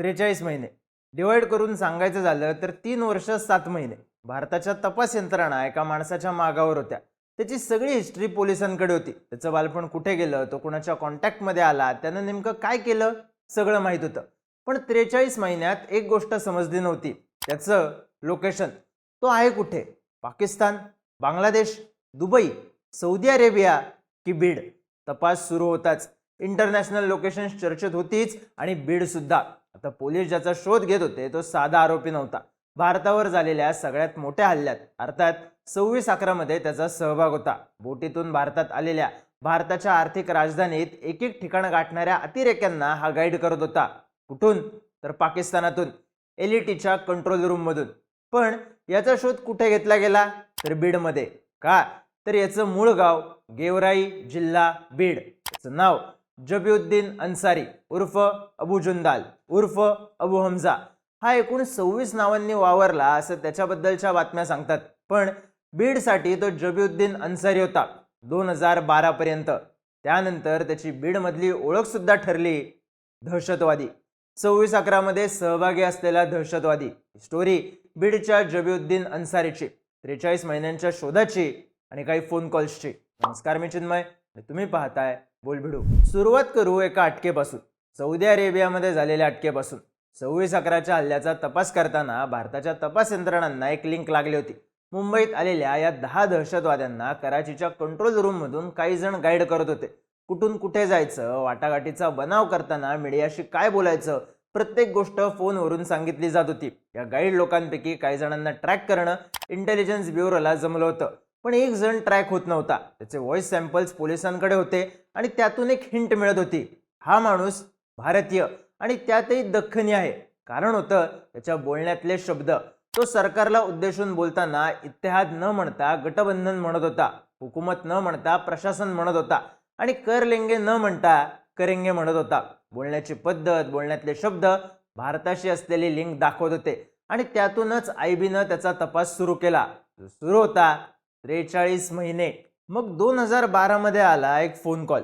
त्रेचाळीस महिने. डिवाईड करून सांगायचं झालं तर तीन वर्ष सात महिने. भारताच्या तपास यंत्रणा एका माणसाच्या मागावर होत्या. त्याची सगळी हिस्ट्री पोलिसांकडे होती. त्याचं बालपण कुठे गेलं तो कुणाच्या कॉन्टॅक्टमध्ये आला त्यानं नेमकं काय केलं सगळं माहीत होतं. पण त्रेचाळीस महिन्यात एक गोष्ट समजली नव्हती. त्याचं लोकेशन तो आहे कुठे? Pakistan Bangladesh Dubai Saudi Arabia की बीड? तपास सुरू होताच. इंटरनॅशनल लोकेशन चर्चेत होतीच आणि बीड सुद्धा आता पोलीस ज्याचा शोध घेत होते तो साधा आरोपी नव्हता. भारतावर झालेल्या सगळ्यात मोठ्या हल्ल्यात अर्थात सव्वीस अकरामध्ये त्याचा सहभाग होता. बोटीतून भारतात आलेल्या भारताच्या आर्थिक राजधानीत एक एक ठिकाण गाठणाऱ्या अतिरेक्यांना हा गाईड करत होता. कुठून? तर पाकिस्तानातून एलईटीच्या कंट्रोल रूममधून पण याचा शोध कुठे घेतला गेला? तर बीडमध्ये का? तर याचं मूळ गाव गेवराई जिल्हा बीड. याचं नाव जबीउद्दीन अन्सारी उर्फ अबू जुंदाल उर्फ अबू हमजा. हा एकूण सव्वीस नावांनी वावरला असं त्याच्याबद्दलच्या बातम्या सांगतात. पण बीडसाठी तो जबीउद्दीन अन्सारी होता दोन हजार बारापर्यंत त्यानंतर त्याची बीडमधली ओळखसुद्धा ठरली दहशतवादी. सव्वीस अकरामध्ये सहभागी असलेला दहशतवादी. स्टोरी बीडच्या जबीउद्दीन अन्सारीची त्रेचाळीस महिन्यांच्या शोधाची आणि काही फोन कॉल्सची नमस्कार मी चिन्मय तुम्ही पाहताय बोलबिडू सुरुवात करू एका अटकेपासून. सौदी अरेबियामध्ये झालेल्या अटकेपासून. सव्वीस अकराच्या हल्ल्याचा तपास करताना भारताच्या तपास यंत्रणांना एक लिंक लागली होती. मुंबईत आलेल्या या दहा दहशतवाद्यांना कराचीच्या कंट्रोल रूममधून काही जण गाईड करत होते. कुठून कुठे जायचं वाटाघाटीचा बनाव करताना मीडियाशी काय बोलायचं प्रत्येक गोष्ट फोनवरून सांगितली जात होती. या गाईड लोकांपैकी काही जणांना ट्रॅक करणं इंटेलिजन्स ब्युरोला जमलं होतं. पण एक जण ट्रॅक होत नव्हता. त्याचे व्हॉइस सॅम्पल्स पोलिसांकडे होते. आणि त्यातून एक हिंट मिळत होती. हा माणूस भारतीय आणि त्यातही दख्खनी आहे. कारण होतं त्याच्या बोलण्यातले शब्द तो सरकारला उद्देशून बोलताना इतिहाद न म्हणता गटबंधन म्हणत होता हुकूमत न म्हणता प्रशासन म्हणत होता आणि कर लेंगे न म्हणता करेंगे म्हणत होता. बोलण्याची पद्धत बोलण्यातले शब्द भारताशी असलेली लिंक दाखवत होते आणि त्यातूनच आय बीनं त्याचा तपास सुरू केला. सुरू होता त्रेचाळीस महिने. मग दोन हजार बारामध्ये आला एक फोन कॉल.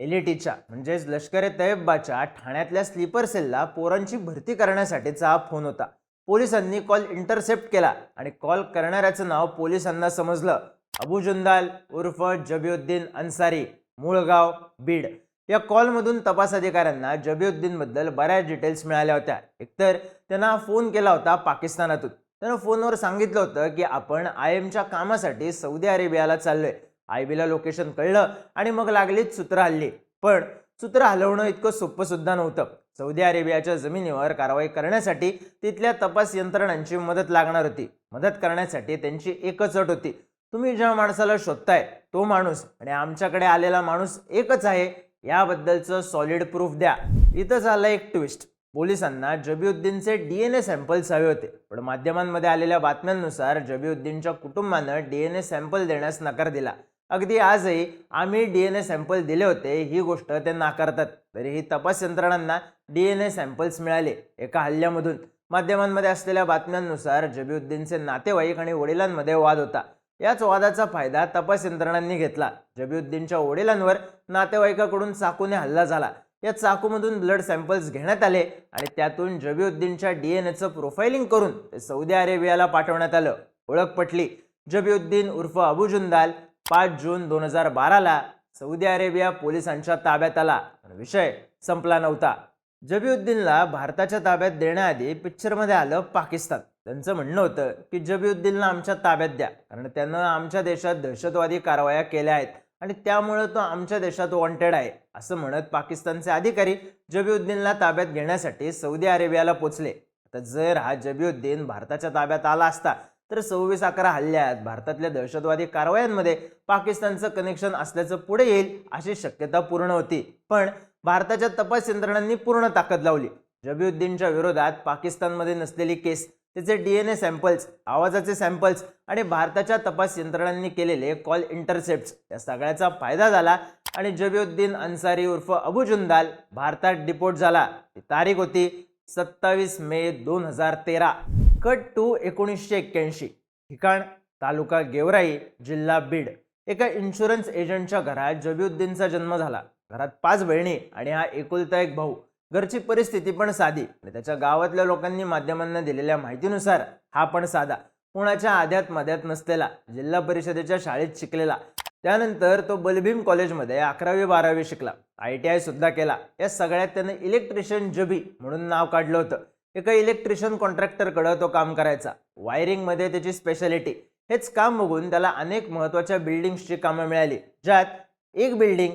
एल ई टीच्या म्हणजेच लष्कर ए तैयबाच्या ठाण्यातल्या स्लीपर सेलला पोरांची भरती करण्यासाठीचा हा फोन होता. पोलिसांनी कॉल इंटरसेप्ट केला आणि कॉल करणाऱ्याचं नाव पोलिसांना समजलं. अबू जुंदाल उर्फ जबीउद्दीन अन्सारी मूळगाव बीड या कॉलमधून तपास अधिकाऱ्यांना जबीउद्दीनबद्दल बऱ्याच डिटेल्स मिळाल्या होत्या. एकतर त्यांना फोन केला होता पाकिस्तानातून. त्यानं फोनवर सांगितलं होतं की आपण आय एमच्या कामासाठी सौदी अरेबियाला चाललोय. आय बीला लोकेशन कळलं आणि मग लागलीच सूत्र हल्ली. पण सूत्र हलवणं इतकं सोपं सुद्धा नव्हतं. सौदी अरेबियाच्या जमिनीवर कारवाई करण्यासाठी तिथल्या तपास यंत्रणांची मदत लागणार होती. मदत करण्यासाठी त्यांची एकच अट होती. तुम्ही ज्या माणसाला शोधताय तो माणूस आणि आमच्याकडे आलेला माणूस एकच आहे याबद्दलचं सॉलिड प्रूफ द्या. इथं झाला एक ट्विस्ट पोलिसांना जबीउद्दीनचे डी एन ए सॅम्पल्स हवे होते. पण माध्यमांमध्ये आलेल्या बातम्यांनुसार जबीउद्दीनच्या कुटुंबानं डी एन ए सॅम्पल देण्यास नकार दिला. अगदी आजही आम्ही डी एन ए सॅम्पल दिले होते ही गोष्ट ते नाकारतात. तरीही तपास यंत्रणांना डी एन ए सॅम्पल्स मिळाले एका हल्ल्यामधून. माध्यमांमध्ये असलेल्या बातम्यांनुसार जबीउद्दीनचे नातेवाईक आणि वडिलांमध्ये वाद होता. याच वादाचा फायदा तपास यंत्रणांनी घेतला. जबीउद्दीनच्या वडिलांवर नातेवाईकाकडून चाकूने हल्ला झाला. या चाकूमधून ब्लड सॅम्पल्स घेण्यात आले आणि त्यातून जबीउद्दीनच्या डी एन एचं प्रोफाइलिंग करून ते सौदी अरेबियाला पाठवण्यात आलं. ओळख पटली. जबीउद्दीन उर्फ अबू जुंदाल पाच जून दोन हजार बाराला सौदी अरेबिया पोलिसांच्या ताब्यात आला पण विषय संपला नव्हता. जबीउद्दीनला भारताच्या ताब्यात देण्याआधी पिक्चरमध्ये आलं पाकिस्तान. त्यांचं म्हणणं होतं की जबीउद्दीनला आमच्या ताब्यात द्या कारण त्यानं आमच्या देशात दहशतवादी कारवाया केल्या आहेत आणि त्यामुळं तो आमच्या देशात वॉन्टेड आहे असं म्हणत पाकिस्तानचे अधिकारी जबीउद्दीनला ताब्यात घेण्यासाठी सौदी अरेबियाला पोचले. आता जर हा जबीउद्दीन भारताच्या ताब्यात आला असता तर सव्वीस अकरा हल्ल्यात भारतातल्या दहशतवादी कारवायांमध्ये पाकिस्तानचं कनेक्शन असल्याचं पुढे येईल अशी शक्यता पूर्ण होती. पण भारताच्या तपास यंत्रणांनी पूर्ण ताकद लावली. जबीउद्दीनच्या विरोधात पाकिस्तानमध्ये नसलेली केस त्याचे डी एन ए सॅम्पल्स आवाजाचे सॅम्पल्स आणि भारताच्या तपास यंत्रणांनी केलेले कॉल इंटरसेप्ट या सगळ्याचा फायदा झाला आणि जबीउद्दीन अन्सारी उर्फ अबू जुंदाल भारतात डिपोर्ट झाला. ती तारीख होती सत्तावीस मे दोन हजार तेरा. कट टू एकोणीसशे एक्क्याऐंशी. ठिकाण तालुका गेवराई जिल्हा बीड. एका इन्शुरन्स एजंटच्या घरात जबीउद्दीनचा जन्म झाला. घरात पाच बहिणी आणि हा एकुलता एक भाऊ. घरची परिस्थिती पण साधी आणि त्याच्या गावातल्या लोकांनी माध्यमांना दिलेल्या माहितीनुसार हा पण साधा. पुण्याच्या आध्यात मध्यात नसलेला जिल्हा परिषदेच्या शाळेत शिकलेला. त्यानंतर तो बलभीम कॉलेजमध्ये अकरावी बारावी शिकला. आय टी आय सुद्धा केला. या सगळ्यात त्यानं इलेक्ट्रिशियन जबी म्हणून नाव काढलं होतं. एका इलेक्ट्रिशियन कॉन्ट्रॅक्टरकडं तो काम करायचा. वायरिंगमध्ये त्याची स्पेशालिटी हेच काम बघून त्याला अनेक महत्त्वाच्या बिल्डिंग्सची कामं मिळाली. ज्यात एक बिल्डिंग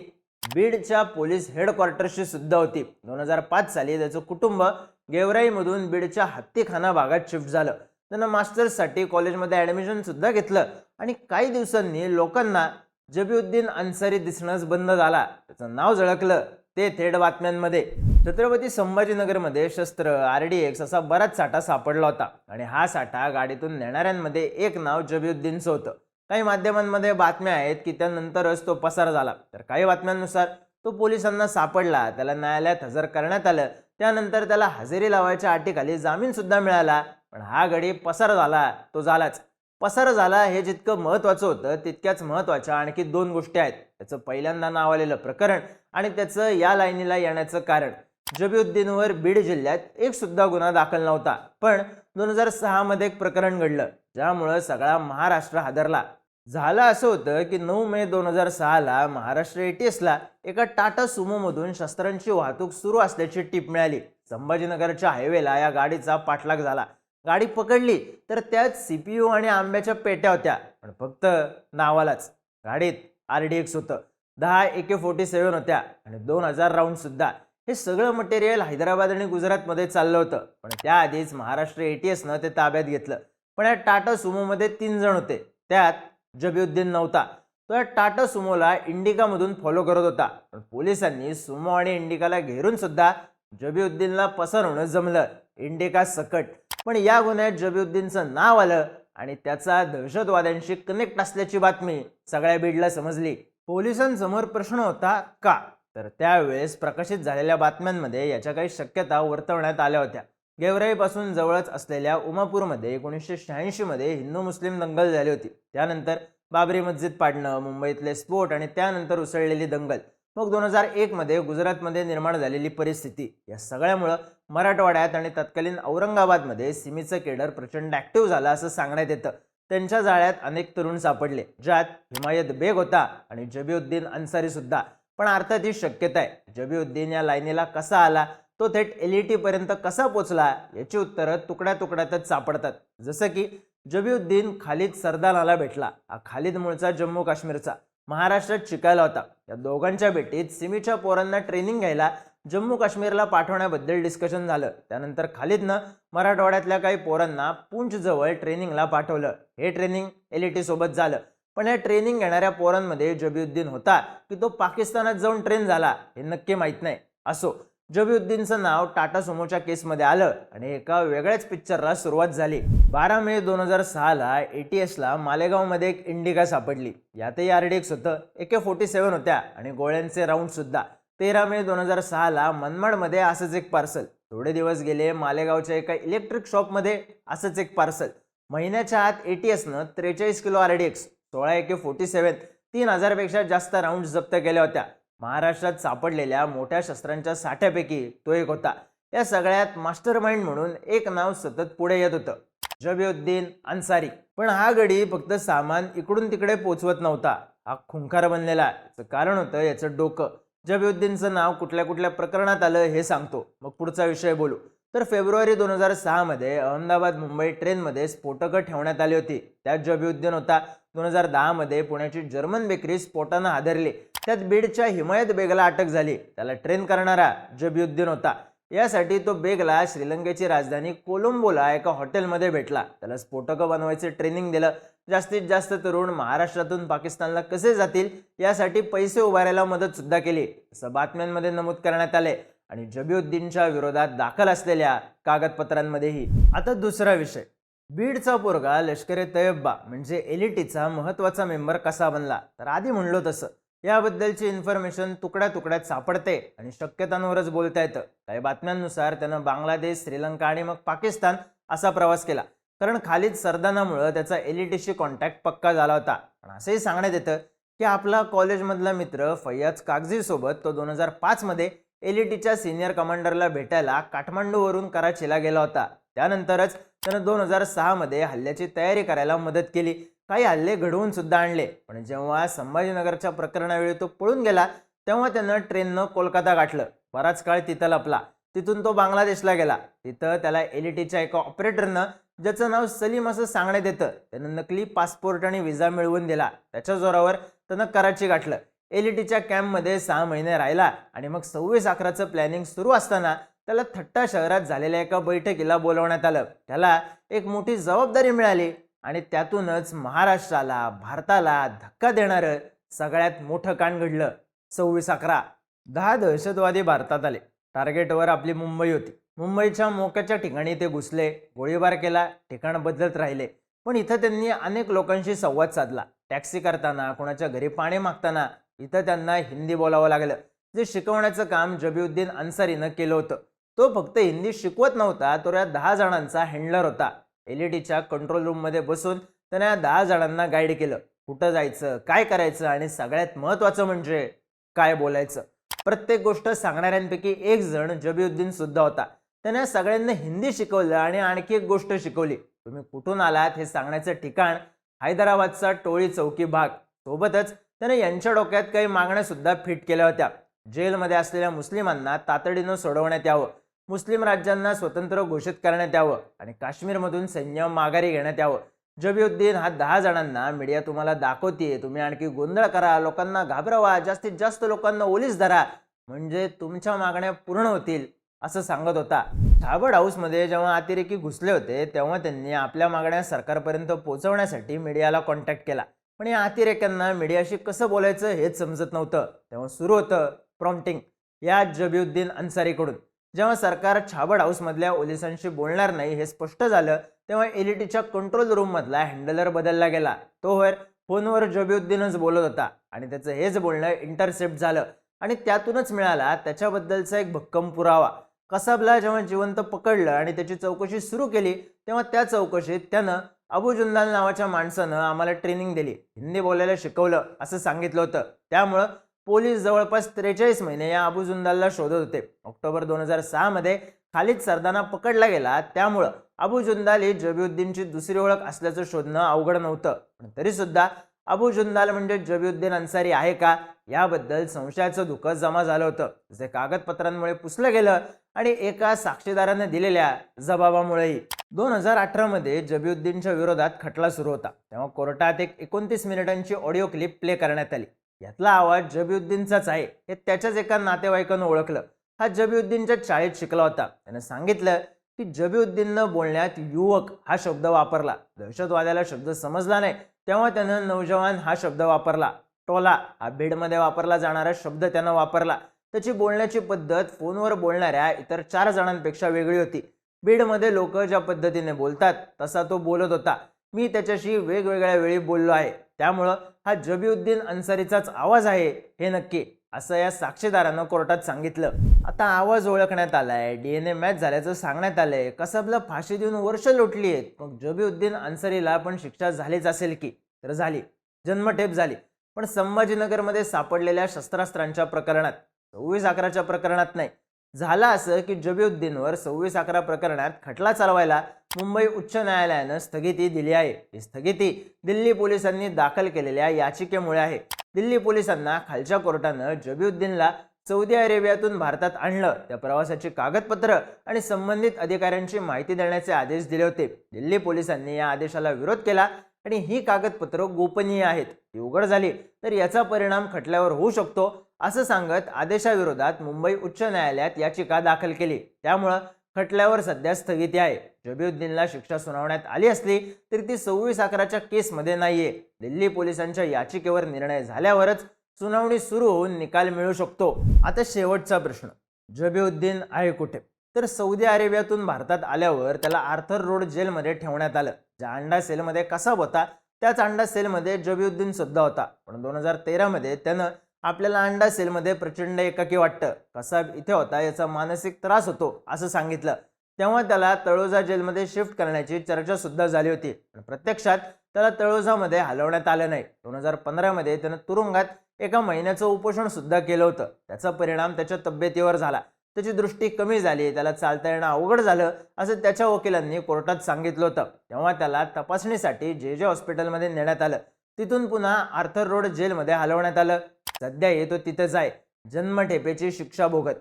बीडच्या पोलीस हेडक्वार्टरशी सुद्धा होती. दोन हजार पाच साली त्याचं कुटुंब गेवराईमधून बीडच्या हत्तीखाना भागात शिफ्ट झालं. त्यानं मास्टर्ससाठी कॉलेजमध्ये ॲडमिशन सुद्धा घेतलं. आणि काही दिवसांनी लोकांना जबीउद्दीन अन्सारी दिसणंच बंद झाला. त्याचं नाव झळकलं. ते थेट बातम्यांमध्ये. छत्रपती संभाजीनगरमध्ये शस्त्र आर डी एक्स असा बराच साठा सापडला होता. आणि हा साठा गाडीतून नेणाऱ्यांमध्ये एक नाव जबीउद्दीनचं होतं. काही माध्यमांमध्ये बातम्या आहेत की त्यानंतरच तो पसार झाला. तर काही बातम्यांनुसार तो पोलिसांना सापडला त्याला न्यायालयात हजर करण्यात आलं. त्यानंतर त्याला हजेरी लावायच्या अटीखाली जामीन सुद्धा मिळाला. पण हा गडी पसार झाला तो झालाच. पसार झाला हे जितकं महत्त्वाचं होतं तितक्याच महत्त्वाच्या आणखी दोन गोष्टी आहेत. त्याचं पहिल्यांदा नाव आलेलं प्रकरण आणि त्याचं या लाईनीला येण्याचं कारण. जबीउद्दीनवर बीड जिल्ह्यात एक सुद्धा गुन्हा दाखल नव्हता. पण दोन हजार सहामध्ये एक प्रकरण घडलं ज्यामुळं सगळा महाराष्ट्र हादरला. झालं असं होतं की नऊ मे दोन हजार सहाला महाराष्ट्र एटीएसला एका टाटा सुमोमधून शस्त्रांची वाहतूक सुरू असल्याची टीप मिळाली. संभाजीनगरच्या हायवेला या गाडीचा पाठलाग झाला. गाडी पकडली तर त्यात सी पी यू आणि आंब्याच्या पेट्या होत्या पण फक्त नावालाच. गाडीत आर डी एक्स होतं. दहा ए के फोर्टी सेवन होत्या. आणि दोन हजार राऊंडसुद्धा हे सगळं मटेरियल हैदराबाद आणि गुजरातमध्ये चाललं होतं. पण त्याआधीच महाराष्ट्र ए टी एसनं ते ताब्यात घेतलं. पण या टाटा सुमोमध्ये तीन जण होते. त्यात जबीउद्दीन नव्हता. तो या टाटा सुमोला इंडिकामधून फॉलो करत होता. पण पोलिसांनी सुमो आणि इंडिकाला घेरून सुद्धा जबीउद्दीनला पसरवणं जमलं. इंडिका सकट. पण या गुन्ह्यात जबीउद्दीनचं नाव आलं आणि त्याचा दहशतवाद्यांशी कनेक्ट असल्याची बातमी सगळ्या बीडला समजली. पोलिसांसमोर प्रश्न होता का? तर त्यावेळेस प्रकाशित झालेल्या बातम्यांमध्ये याच्या काही शक्यता वर्तवण्यात आल्या होत्या. गेवराईपासून जवळच असलेल्या उमापूरमध्ये एकोणीसशे शहाऐंशीमध्ये हिंदू मुस्लिम दंगल झाली होती. त्यानंतर बाबरी मस्जिद पाडणं मुंबईतले स्फोट आणि त्यानंतर उसळलेली दंगल. मग दोन हजार एकमध्ये गुजरातमध्ये निर्माण झालेली परिस्थिती. या सगळ्यामुळं मराठवाड्यात आणि तत्कालीन औरंगाबादमध्ये सिमीचं केडर प्रचंड ॲक्टिव्ह झालं असं सांगण्यात येतं. त्यांच्या जाळ्यात अनेक तरुण सापडले ज्यात हिमायत बेग होता आणि जबीउद्दीन अन्सारी सुद्धा. पण अर्थात ही शक्यता आहे जबीउद्दीन या लाईनीला कसा आला? तो थेट एल ई पर्यंत कसा पोचला? याची उत्तरं तुकड्या तुकड्यातच सापडतात. जसं की जबीउद्दीन खालिद सरदानाला भेटला. हा खालिद मूळचा जम्मू काश्मीरचा महाराष्ट्रात शिकायला होता. या दोघांच्या भेटीत सिमीच्या पोरांना ट्रेनिंग घ्यायला जम्मू काश्मीरला पाठवण्याबद्दल डिस्कशन झालं. त्यानंतर खालिदनं मराठवाड्यातल्या काही पोरांना पुंछजवळ ट्रेनिंगला पाठवलं. हे ट्रेनिंग एल ई टीसोबत झालं. पण या ट्रेनिंग घेणाऱ्या पोरांमध्ये जबीउद्दीन होता की तो पाकिस्तानात जाऊन ट्रेन झाला हे नक्की माहीत नाही. असो जबीउद्दीनचं नाव टाटा सुमोच्या केसमध्ये आलं आणि एका वेगळ्याच पिक्चरला सुरुवात झाली. बारा मे दोन हजार सहाला ए टी एसला मालेगावमध्ये एक इंडिका सापडली. यातही आर डी एक्स होतं. ए के फोर्टी सेवन होत्या आणि गोळ्यांचे राऊंडसुद्धा तेरा मे दोन हजार सहाला मनमाडमध्ये असंच एक पार्सल. थोडे दिवस गेले मालेगावच्या एका इलेक्ट्रिक शॉपमध्ये असंच एक पार्सल. महिन्याच्या आत ए टी एसनं त्रेचाळीस किलो आर डी एक्स सोळा एके फोर्टी सेवन तीन हजारपेक्षा जास्त राऊंड जप्त केल्या होत्या. महाराष्ट्रात सापडलेल्या मोठ्या शस्त्रांच्या साठ्यापैकी तो एक होता. या सगळ्यात मास्टर माइंड म्हणून एक नाव सतत पुढे येत होतं. जबीउद्दीन अन्सारी. पण हा गडी फक्त सामान इकडून तिकडे पोचवत नव्हता. हा खुंखार बनलेला याचं कारण होतं याचं डोकं. जबीउद्दीनचं नाव कुठल्या कुठल्या प्रकरणात आलं हे सांगतो. मग पुढचा विषय बोलू. तर फेब्रुवारी दोन हजार सहामध्ये अहमदाबाद मुंबई ट्रेनमध्ये स्फोटकं ठेवण्यात आली होती. त्यात जबीउद्दीन होता. दोन हजार दहामध्ये पुण्याची जर्मन बेकरी स्फोटानं हादरली. त्यात बीडच्या हिमायत बेगला अटक झाली. त्याला ट्रेन करणारा जबीउद्दीन होता. यासाठी तो बेगला श्रीलंकेची राजधानी कोलंबोला एका हॉटेलमध्ये भेटला. त्याला स्फोटकं बनवायचे ट्रेनिंग दिलं. जास्तीत जास्त तरुण महाराष्ट्रातून पाकिस्तानला कसे जातील यासाठी पैसे उभारायला मदत सुद्धा केली. असं बातम्यांमध्ये नमूद करण्यात आले आणि जबीउद्दीनच्या विरोधात दाखल असलेल्या कागदपत्रांमध्येही. आता दुसरा विषय. बीडचा पोरगा लष्कर ए तयब्बा म्हणजे एलिटीचा महत्त्वाचा मेंबर कसा बनला? तर आधी म्हणलो तसं. याबद्दलची इन्फॉर्मेशन तुकड्या तुकड्यात सापडते आणि शक्यतांवरच बोलता येतं. काही बातम्यांनुसार त्यानं बांगलादेश श्रीलंका आणि मग पाकिस्तान असा प्रवास केला. कारण खालीद सरदानामुळं त्याचा एलिटीशी कॉन्टॅक्ट पक्का झाला होता. पण असंही सांगण्यात येतं की आपला कॉलेजमधला मित्र फय्याज कागझीसोबत तो दोन हजार पाचमध्ये एलिटीच्या सिनियर कमांडरला भेटायला काठमांडूवरून कराचीला गेला होता. त्यानंतरच त्यानं दोन हजार सहामध्ये हल्ल्याची तयारी करायला मदत केली. काही हल्ले घडवून सुद्धा आणले. पण जेव्हा संभाजीनगरच्या प्रकरणावेळी तो पळून गेला तेव्हा त्यानं ट्रेननं कोलकाता गाठलं. बराच काळ तिथं लपला. तिथून तो बांगलादेशला गेला. तिथं त्याला एलईटीच्या एका ऑपरेटरनं ज्याचं नाव सलीम असं सांगण्यात येतं त्यानं नकली पासपोर्ट आणि व्हिसा मिळवून दिला. त्याच्या जोरावर त्यानं कराची गाठलं. एलईटीच्या कॅम्पमध्ये सहा महिने राहिला आणि मग सव्वीस अकराचं प्लॅनिंग सुरू असताना त्याला थट्टा शहरात झालेल्या एका बैठकीला बोलवण्यात आलं. त्याला एक मोठी जबाबदारी मिळाली. आणि त्यातूनच महाराष्ट्राला भारताला धक्का देणारं सगळ्यात मोठं कांड घडलं. सव्वीस अकरा. दहा दहशतवादी भारतात आले. टार्गेटवर आपली मुंबई होती. मुंबईच्या मोक्याच्या ठिकाणी ते घुसले गोळीबार केला ठिकाण बदलत राहिले. पण इथं त्यांनी अनेक लोकांशी संवाद साधला. टॅक्सी करताना कोणाच्या घरी पाणी मागताना इथं त्यांना हिंदी बोलावं लागलं. जे शिकवण्याचं काम जबीउद्दीन अन्सारीनं केलं होतं. तो फक्त हिंदी शिकवत नव्हता तो या दहा जणांचा हँडलर होता. एलईडीच्या कंट्रोल रूममध्ये बसून त्याने या दहा जणांना गाईड केलं. कुठं जायचं काय करायचं आणि सगळ्यात महत्त्वाचं म्हणजे काय बोलायचं? प्रत्येक गोष्ट सांगणाऱ्यांपैकी एक जण जबीउद्दीन सुद्धा होता. त्याने सगळ्यांना हिंदी शिकवलं आणि आणखी एक गोष्ट शिकवली. तुम्ही कुठून आलात हे सांगण्याचं ठिकाण हैदराबादचा टोळी चौकी भाग. सोबतच त्याने यांच्या डोक्यात काही मागण्या सुद्धा फिट केल्या होत्या. जेलमध्ये असलेल्या मुस्लिमांना तातडीनं सोडवण्यात यावं. मुस्लिम राज्यांना स्वतंत्र घोषित करण्यात यावं आणि काश्मीरमधून सैन्य माघारी घेण्यात यावं. जबीउद्दीन हा दहा जणांना मीडिया तुम्हाला दाखवते तुम्ही आणखी गोंधळ करा लोकांना घाबरवा जास्तीत जास्त लोकांना ओलीस धरा म्हणजे तुमच्या मागण्या पूर्ण होतील असं सांगत होता. थाबड हाऊसमध्ये जेव्हा अतिरेकी घुसले होते तेव्हा त्यांनी आपल्या मागण्या सरकारपर्यंत पोहोचवण्यासाठी मीडियाला कॉन्टॅक्ट केला. पण या अतिरेक्यांना मीडियाशी कसं बोलायचं हेच समजत नव्हतं. तेव्हा सुरू होतं प्रॉम्प्टिंग या जबीउद्दीन अन्सारीकडून. जेव्हा सरकार छाबड हाऊसमधल्या ओलिसांशी बोलणार नाही हे स्पष्ट झालं तेव्हा एलिटीच्या कंट्रोल रूममधला हँडलर बदलला गेला. तो वर फोनवर जबीउद्दीनच बोलत होता आणि त्याचं हेच बोलणं इंटरसेप्ट झालं आणि त्यातूनच मिळाला त्याच्याबद्दलचा एक भक्कम पुरावा. कसाबला जेव्हा जिवंत पकडलं आणि त्याची चौकशी सुरू केली तेव्हा त्या चौकशीत त्यानं अबू जुंदाल नावाच्या माणसानं आम्हाला ट्रेनिंग दिली. हिंदी बोलायला शिकवलं असं सांगितलं होतं. त्यामुळं पोलीस जवळपास त्रेचाळीस महिने या अबू जुंदालला शोधत होते. ऑक्टोबर दोन हजार सहामध्ये खालिद सरदाना पकडला गेला. त्यामुळं अबू जुंदाल ही जबीउद्दीनची दुसरी ओळख असल्याचं शोधणं अवघड नव्हतं. पण तरीसुद्धा अबू जुंदाल म्हणजे जबीउद्दीन अन्सारी आहे का? याबद्दल संशयाचं धुकं जमा झालं होतं. जे कागदपत्रांमुळे पुसलं गेलं आणि एका साक्षीदाराने दिलेल्या जबाबामुळेही. दोन हजार अठरामध्ये जबीउद्दीनच्या विरोधात खटला सुरू होता. तेव्हा कोर्टात एक एकोणतीस मिनिटांची ऑडिओ क्लिप प्ले करण्यात आली. यातला आवाज जबीउद्दीनचाच आहे. हे त्याच्याच एका नातेवाईकानं ओळखलं. हा जबीउद्दीनच्या शाळेत शिकला होता. त्यानं सांगितलं की जबीउद्दीननं बोलण्यात युवक हा शब्द वापरला. दहशतवाद्याला शब्द समजला नाही. तेव्हा त्यानं नौजवान हा शब्द वापरला. टोला हा बीडमध्ये वापरला जाणारा शब्द त्यानं वापरला. त्याची बोलण्याची पद्धत फोनवर बोलणाऱ्या इतर चार जणांपेक्षा वेगळी होती. बीडमध्ये लोक ज्या पद्धतीने बोलतात तसा तो बोलत होता. मी त्याच्याशी वेगवेगळ्या वेळी बोललो आहे. त्यामुळं हा जबीउद्दीन अन्सारीचाच आवाज आहे हे नक्की असं या साक्षीदारानं कोर्टात सांगितलं. आता आवाज ओळखण्यात आलाय डीएनए मॅच झाल्याचं सांगण्यात आलंय. कसबला फाशी देऊन वर्ष लोटली आहेत मग जबीउद्दीन अन्सारीला पण शिक्षा झालीच असेल की? तर झाली. जन्मठेप झाली. पण संभाजीनगरमध्ये सापडलेल्या शस्त्रास्त्रांच्या प्रकरणात सव्वीस अकराच्या प्रकरणात नाही झालं असं की जबीउद्दीनवर सव्वीस अकरा प्रकरणात खटला चालवायला मुंबई उच्च न्यायालयानं स्थगिती दिली आहे. ही स्थगिती दिल्ली पोलिसांनी दाखल केलेल्या याचिकेमुळे आहे. दिल्ली पोलिसांना खालच्या कोर्टानं जबीउद्दीनला सौदी अरेबियातून भारतात आणलं. त्या प्रवासाची कागदपत्र आणि संबंधित अधिकाऱ्यांची माहिती देण्याचे आदेश दिले होते. दिल्ली पोलिसांनी या आदेशाला विरोध केला आणि ही कागदपत्र गोपनीय आहेत. ती उघड झाली. तर याचा परिणाम खटल्यावर होऊ शकतो. असं सांगत आदेशाविरोधात मुंबई उच्च न्यायालयात याचिका दाखल केली. त्यामुळं खटल्यावर सध्या स्थगिती आहे. जबीउद्दीनला शिक्षा सुनावण्यात आली असली तरी ती सव्वीस अकराच्या केसमध्ये नाहीये. दिल्ली पोलिसांच्या याचिकेवर निर्णय झाल्यावरच सुनावणी सुरू होऊन निकाल मिळू शकतो. आता शेवटचा प्रश्न. जबीउद्दीन आहे कुठे? तर सौदी अरेबियातून भारतात आल्यावर त्याला आर्थर रोड जेलमध्ये ठेवण्यात आलं. ज्या अंडा सेलमध्ये कसा होता त्याच अंडा सेलमध्ये जबीउद्दीन सुद्धा होता. पण दोन हजार तेरामध्ये त्यानं आपल्याला अंडा सेलमध्ये प्रचंड एकाकी वाटतं. कसा इथे होता याचा मानसिक त्रास होतो असं सांगितलं. तेव्हा त्याला तळोजा जेलमध्ये शिफ्ट करण्याची चर्चा सुद्धा झाली होती. पण प्रत्यक्षात त्याला तळोजामध्ये हलवण्यात आलं नाही. दोन हजार पंधरामध्ये त्यानं तुरुंगात एका महिन्याचं उपोषण सुद्धा केलं होतं. त्याचा परिणाम त्याच्या तब्येतीवर झाला. त्याची दृष्टी कमी झाली त्याला चालता येणं अवघड झालं असं त्याच्या वकिलांनी कोर्टात सांगितलं होतं. तेव्हा त्याला तपासणीसाठी जे जे हॉस्पिटलमध्ये नेण्यात आलं तिथून पुन्हा आर्थर रोड जेलमध्ये हलवण्यात आलं. सध्या येतो तिथंच आहे. जन्मठेपेची शिक्षा भोगत.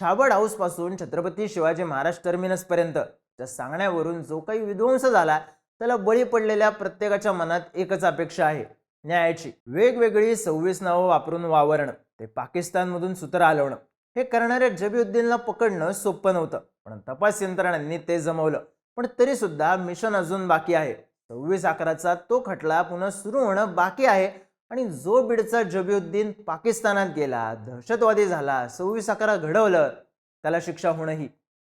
छाबड हाऊसपासून छत्रपती शिवाजी महाराज टर्मिनस पर्यंत त्या सांगण्यावरून जो काही विध्वंस झाला त्याला बळी पडलेल्या प्रत्येकाच्या मनात एकच अपेक्षा आहे. न्यायाची. वेगवेगळी सव्वीस नावं वापरून वावरणं. ते पाकिस्तानमधून सूत्र हलवणं. हे करणाऱ्या जबीउद्दीनला पकडणं सोपं नव्हतं. पण तपास यंत्रणांनी ते जमवलं. पण तरी सुद्धा मिशन अजून बाकी आहे. सव्वीस अकराचा तो खटला पुन्हा सुरू होणं बाकी आहे. आणि जो बीडचा जबीउद्दीन पाकिस्तानात गेला दहशतवादी झाला सव्वीस अकरा घडवलं त्याला शिक्षा होणंही